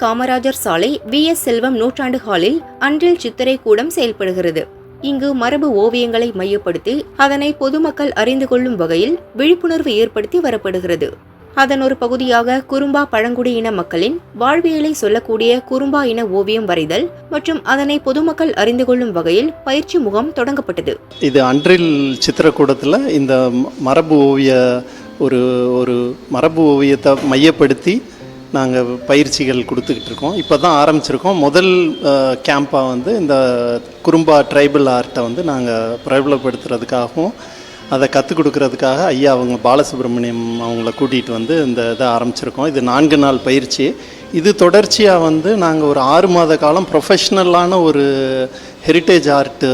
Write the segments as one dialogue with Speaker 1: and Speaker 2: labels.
Speaker 1: காமராஜர் சாலை V S செல்வம் நூற்றாண்டு ஹாலில் அன்றில் சித்திரை கூடம் செயல்படுகிறது. இங்கு மரபு ஓவியங்களை மையப்படுத்தி அதனை பொதுமக்கள் அறிந்து கொள்ளும் வகையில் விழிப்புணர்வு ஏற்படுத்தி வரப்படுகிறது. அதன் ஒரு பகுதியாக குறும்பா பழங்குடியின மக்களின் வாழ்வியலை சொல்லக்கூடிய குறும்பா இன ஓவியம் வரைதல் மற்றும் அதனை பொதுமக்கள் அறிந்து கொள்ளும் வகையில் பயிற்சி முகாம் தொடங்கப்பட்டது.
Speaker 2: இது அன்றில் சித்திரக்கூடத்தில் இந்த மரபு ஓவிய ஒரு ஒரு மரபு ஓவியத்தை மையப்படுத்தி நாங்கள் பயிற்சிகள் கொடுத்துக்கிட்டு இருக்கோம். இப்போ தான் ஆரம்பிச்சிருக்கோம். முதல் கேம்பாக வந்து இந்த குறும்பா ட்ரைபல் ஆர்ட்டை வந்து நாங்கள் பிரபலப்படுத்துறதுக்காகவும் அதை கற்றுக் கொடுக்கறதுக்காக ஐயா அவங்க பாலசுப்ரமணியம் அவங்கள கூட்டிகிட்டு வந்து இந்த இதை ஆரம்பிச்சிருக்கோம். இது நான்கு நாள் பயிற்சி. இது தொடர்ச்சியாக வந்து நாங்கள் ஒரு ஆறு மாத காலம் ப்ரொஃபஷ்னலான ஒரு ஹெரிட்டேஜ் ஆர்ட்டு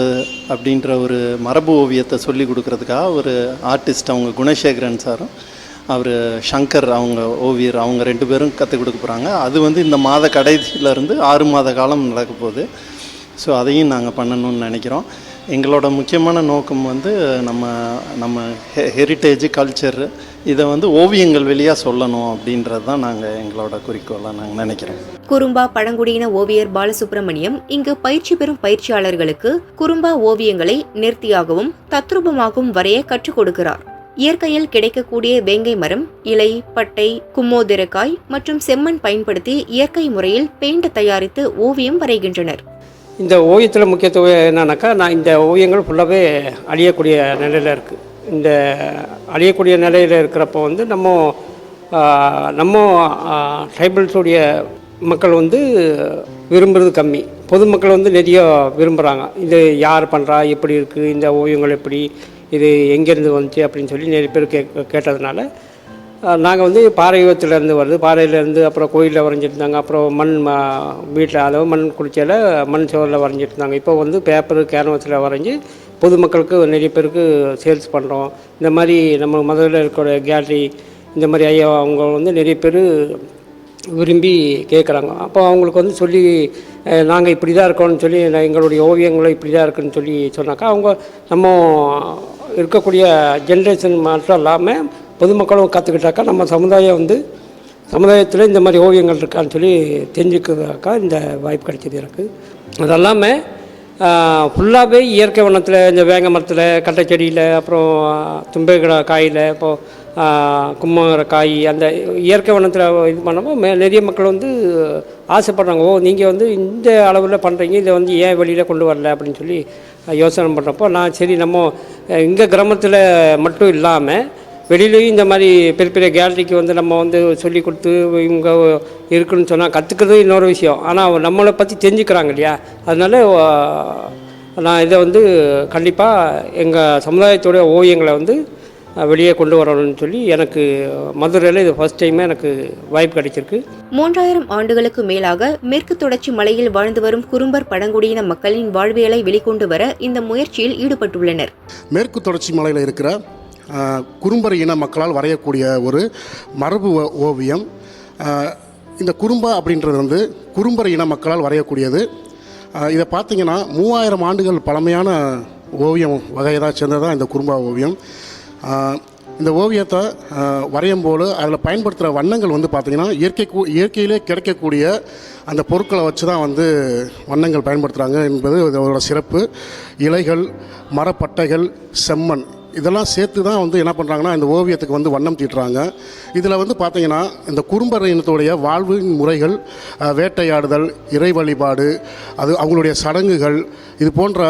Speaker 2: அப்படின்ற ஒரு மரபு ஓவியத்தை சொல்லி கொடுக்கறதுக்காக ஒரு ஆர்டிஸ்ட் அவங்க குணசேகரன் சாரும் அவர் ஷங்கர் அவங்க ஓவியர் அவங்க ரெண்டு பேரும் கற்றுக் கொடுக்க போகிறாங்க அது வந்து இந்த மாத கடைசியிலேருந்து ஆறு மாத காலம் நடக்க போகுது. ஸோ அதையும் நாங்கள் பண்ணணும்னு நினைக்கிறோம். எங்களோட முக்கியமான நோக்கம் வந்து நம்ம நம்ம ஹெ ஹெரிட்டேஜ் கல்ச்சர் இதை வந்து ஓவியங்கள் வழியாக சொல்லணும் அப்படின்றது தான் நாங்கள் எங்களோட குறிக்கோளாக நாங்கள் நினைக்கிறோம்.
Speaker 1: குறும்பா பழங்குடியின ஓவியர் பாலசுப்ரமணியம் இங்கு பயிற்சி பெறும் பயிற்சியாளர்களுக்கு குறும்பா ஓவியங்களை நேர்த்தியாகவும் தத்ரூபமாகவும் வரைய கற்றுக் கொடுக்கிறார். இயற்கையில் கிடைக்கக்கூடிய வேங்கை மரம் இலை பட்டை கும்மோதிரக்காய் மற்றும் செம்மண் பயன்படுத்தி இயற்கை முறையில் பெயிண்ட் தயாரித்து ஓவியம் வரைகின்றனர்.
Speaker 3: இந்த ஓவியத்தில் முக்கியத்துவம் என்னன்னாக்கா நான் இந்த ஓவியங்கள் ஃபுல்லாகவே அழியக்கூடிய நிலையில் இருக்குது இந்த அழியக்கூடிய நிலையில் இருக்கிறப்போ வந்து நம்ம நம்ம ட்ரைபல்ஸுடைய மக்கள் வந்து விரும்புறது கம்மி. பொதுமக்கள் வந்து நிறைய விரும்புகிறாங்க இது யார் பண்ணுறா எப்படி இருக்குது இந்த ஓவியங்கள் எப்படி இது எங்கேருந்து வந்துச்சு அப்படின்னு சொல்லி நிறைய பேர் கே கேட்டதுனால நாங்கள் வந்து பாறையுகத்திலேருந்து வருது. பாறையிலேருந்து அப்புறம் கோயிலில் வரைஞ்சிருந்தாங்க அப்புறம் மண் வீட்டில் அதாவது மண் குளிச்சையில் மண் சுவரில் வரைஞ்சிருந்தாங்க இப்போ வந்து பேப்பர் கேன்வஸில் வரைஞ்சி பொதுமக்களுக்கு நிறைய பேருக்கு சேல்ஸ் பண்ணுறோம் இந்த மாதிரி நம்ம மதுரையில் இருக்கிற கேலரி இந்த மாதிரி ஐயா அவங்க வந்து நிறைய பேர் விரும்பி கேட்குறாங்க அப்போ அவங்களுக்கு வந்து சொல்லி நாங்கள் இப்படி தான் இருக்கோம்னு சொல்லி நான் எங்களுடைய ஓவியங்களும் இப்படி தான் இருக்குன்னு சொல்லி சொன்னாக்கா அவங்க நம்ம இருக்கக்கூடிய ஜென்ரேஷன் மட்டும் இல்லாமல் பொதுமக்களும் கற்றுக்கிட்டாக்கா நம்ம சமுதாயம் வந்து சமுதாயத்தில் இந்த மாதிரி ஓவியங்கள் இருக்கான்னு சொல்லி தெரிஞ்சுக்கிறதாக்கா இந்த வாய்ப்பு கிடைச்சது எனக்கு. அது இல்லாமல் ஃபுல்லாகவே இயற்கை வண்ணத்தில் இந்த வேங்க மரத்தில் கட்டை செடியில் அப்புறம் தும்பைகடா காயில் இப்போது கும்மரக்காய் அந்த இயற்கை வனத்தில் இது பண்ணப்போ மே நிறைய மக்கள் வந்து ஆசைப்படுறாங்க ஓ நீங்கள் வந்து இந்த அளவில் பண்ணுறீங்க இதை வந்து ஏன் வெளியில் கொண்டு வரல அப்படின்னு சொல்லி யோசனை பண்ணுறப்போ நான் சரி நம்ம இங்கே கிராமத்தில் மட்டும் இல்லாமல் வெளியிலையும் இந்த மாதிரி பெரிய பெரிய கேலரிக்கு வந்து நம்ம வந்து சொல்லி கொடுத்து இவங்க இருக்குன்னு சொன்னால் கற்றுக்கிறது இன்னொரு விஷயம். ஆனால் நம்மளை பற்றி தெரிஞ்சுக்கிறாங்க இல்லையா? அதனால் நான் இதை வந்து கண்டிப்பாக எங்கள் சமுதாயத்துடைய ஓவியங்களை வந்து வெளியே கொண்டு வரணும்னு சொல்லி எனக்கு மதுரையில் இது ஃபஸ்ட் டைமே எனக்கு வாய்ப்பு கிடைச்சிருக்கு.
Speaker 1: மூன்றாயிரம் ஆண்டுகளுக்கு மேலாக மேற்கு தொடர்ச்சி மலையில் வாழ்ந்து வரும் குறும்பர் பழங்குடியின மக்களின் வாழ்வியலை வெளிக்கொண்டு வர இந்த முயற்சியில் ஈடுபட்டுள்ளனர்.
Speaker 4: மேற்கு தொடர்ச்சி மலையில் இருக்கிற குறும்பர் இன மக்களால் வரையக்கூடிய ஒரு மரபு ஓவியம். இந்த குறும்பா அப்படின்றது வந்து குறும்பர் இன மக்களால் வரையக்கூடியது. இதை பார்த்தீங்கன்னா மூவாயிரம் ஆண்டுகள் பழமையான ஓவியம் வகையை தான் சேர்ந்தது இந்த குறும்பா ஓவியம். இந்த ஓவியத்தை வரையும் போது அதில் பயன்படுத்துகிற வண்ணங்கள் வந்து பார்த்திங்கன்னா இயற்கை கூ- இயற்கையிலே கிடைக்கக்கூடிய அந்த பொருட்களை வச்சு தான் வந்து வண்ணங்கள் பயன்படுத்துகிறாங்க என்பது இதோட சிறப்பு. இலைகள் மரப்பட்டைகள் செம்மண். இதெல்லாம் சேர்த்து தான் வந்து என்ன பண்ணுறாங்கன்னா இந்த ஓவியத்துக்கு வந்து வண்ணம் தீட்டுறாங்க. இதில் வந்து பார்த்தீங்கன்னா இந்த குறும்ப இனத்துடைய வாழ்வின் முறைகள் வேட்டையாடுதல் இறை வழிபாடு அது அவங்களுடைய சடங்குகள் இது போன்ற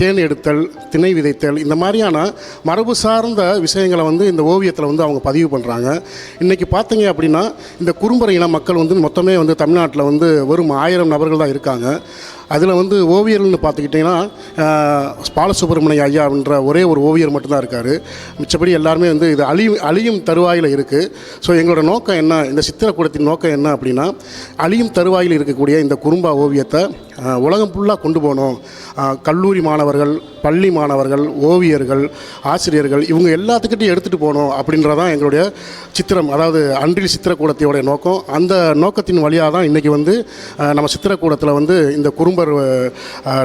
Speaker 4: தேன் எடுத்தல் திணை விதைத்தல் இந்த மாதிரியான மரபு சார்ந்த விஷயங்களை வந்து இந்த ஓவியத்தில் வந்து அவங்க பதிவு பண்ணுறாங்க இன்றைக்கி பார்த்தீங்க அப்படின்னா இந்த குறும்பர இன மக்கள் வந்து மொத்தமே வந்து தமிழ்நாட்டில் வந்து வெறும் ஆயிரம் நபர்கள் தான் இருக்காங்க. அதில் வந்து ஓவியர்கள்னு பார்த்துக்கிட்டிங்கன்னா அஹ், பாலசுப்ரமணிய ஐயான்ற ஒரே ஒரு ஓவியர் மட்டும்தான் இருக்கார். மிச்சபடி எல்லாருமே வந்து இது அழியும் அழியும் தருவாயில் இருக்குது ஸோ எங்களோட நோக்கம் என்ன? இந்த சித்திரக்கூடத்தின் நோக்கம் என்ன அப்படின்னா அழியும் தருவாயில் இருக்கக்கூடிய இந்த குறும்பா ஓவியத்தை உலகம் ஃபுல்லாக கொண்டு போகணும் கல்லூரி மாணவர்கள் பள்ளி மாணவர்கள் ஓவியர்கள் ஆசிரியர்கள் இவங்க எல்லாத்துக்கிட்டையும் எடுத்துகிட்டு போகணும் அப்படின்றதான் எங்களுடைய சித்திரம். அதாவது அன்றில் சித்திரக்கூடத்தையுடைய நோக்கம். அந்த நோக்கத்தின் வழியாக தான் இன்றைக்கி வந்து நம்ம சித்திரக்கூடத்தில் வந்து இந்த குறும்பர்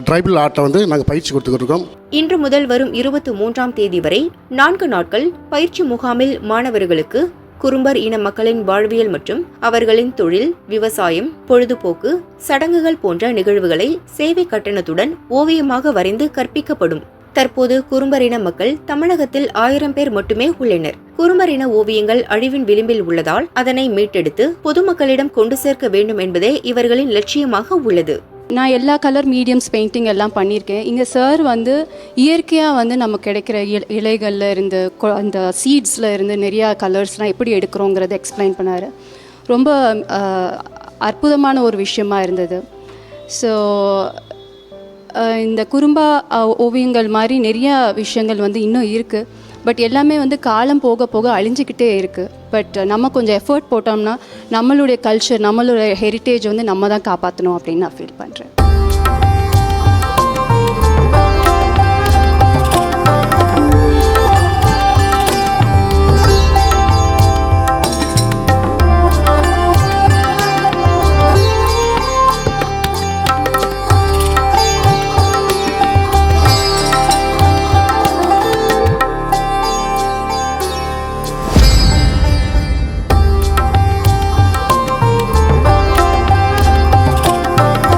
Speaker 4: ட்ரைபிள் ஆர்ட்டை வந்து நாங்கள் பயிற்சி கொடுத்துக்கிட்டு இருக்கோம்.
Speaker 1: இன்று முதல் வரும் இருபத்தி மூன்றாம் தேதி வரை நான்கு நாட்கள் பயிற்சி முகாமில் மாணவர்களுக்கு குறும்பர் இன மக்களின் வாழ்வியல் மற்றும் அவர்களின் தொழில் விவசாயம் பொழுதுபோக்கு சடங்குகள் போன்ற நிகழ்வுகளை சேவை கட்டணத்துடன் ஓவியமாக வரைந்து கற்பிக்கப்படும். தற்போது குறும்பரின மக்கள் தமிழகத்தில் ஆயிரம் பேர் மட்டுமே உள்ளனர். குறும்பரின ஓவியங்கள் அழிவின் விளிம்பில் உள்ளதால் அதனை மீட்டெடுத்து பொதுமக்களிடம் கொண்டு சேர்க்க வேண்டும் என்பதே இவர்களின் லட்சியமாக உள்ளது.
Speaker 5: நான் எல்லா கலர் மீடியம்ஸ் பெயிண்டிங் எல்லாம் பண்ணியிருக்கேன். இங்கே சார் வந்து இயற்கையாக வந்து நம்ம கிடைக்கிற இல இலைகளில் இருந்து கொ- அந்த சீட்ஸில் இருந்து நிறையா கலர்ஸ்லாம் எப்படி எடுக்கிறோங்கிறத எக்ஸ்பிளைன் பண்ணார். ரொம்ப அற்புதமான ஒரு விஷயமா இருந்தது. ஸோ இந்த குறும்பா ஓவியங்கள் மாதிரி நிறையா விஷயங்கள் வந்து இன்னும் இருக்குது பட் எல்லாமே வந்து காலம் போக போக அழிஞ்சிக்கிட்டே இருக்குது பட் நம்ம கொஞ்சம் எஃபர்ட் போட்டோம்னா நம்மளுடைய கல்ச்சர் நம்மளுடைய ஹெரிட்டேஜ் வந்து நம்ம தான் காப்பாற்றணும் அப்படின்னு நான் ஃபீல் பண்ணுறேன்